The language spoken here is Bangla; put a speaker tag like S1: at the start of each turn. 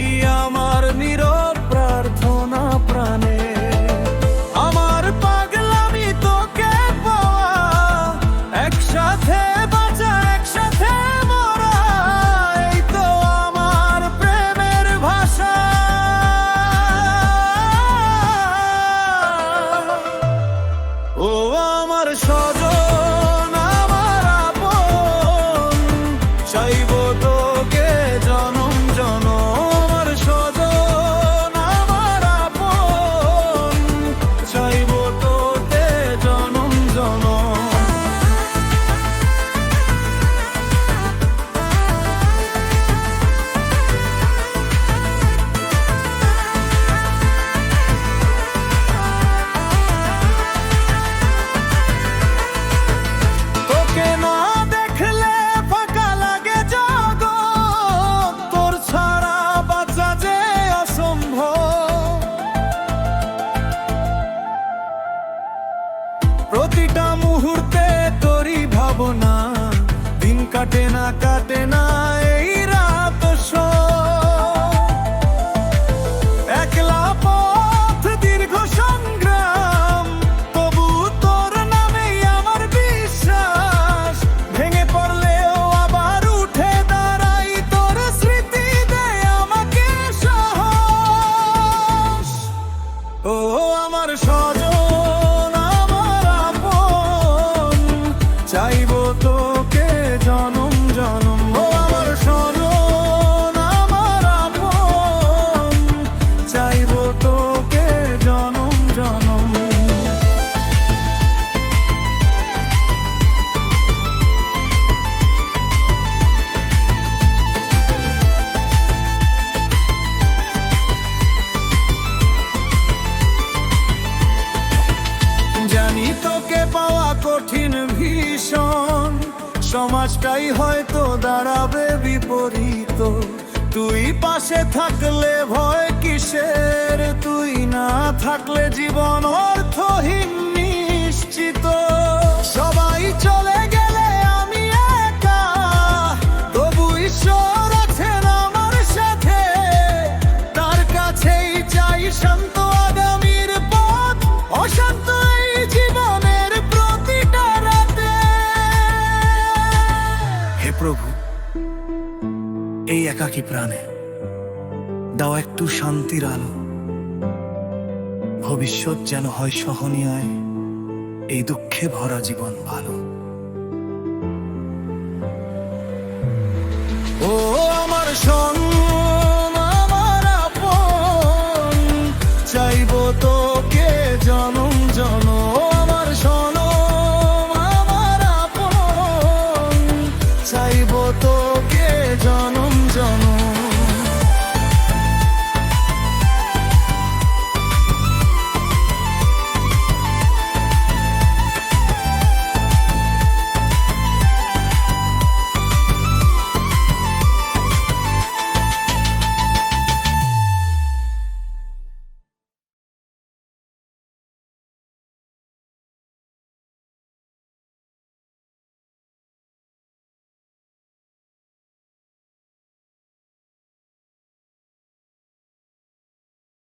S1: এই প্রতিটা মুহূর্তে তোরই ভাবনা দিন কাটে না কাটে না চাইব তোকে জনম জনম। ও আমার স্বজন আমার আপন। চাইব তোকে জনম জনম। জানি তোকে পাওয়া কঠিন সমাজটাই হয়তো দাঁড়াবে বিপরীত। তুই পাশে থাকলে ভয় কিসের? তুই না থাকলে জীবন অর্থহীন। এই একাকী প্রাণে দাও একটু শান্তির আলো। ভবিষ্যৎ যেন হয় সহনীয়, এই দুঃখে ভরা জীবন ভালো। ও আমার সঙ্গ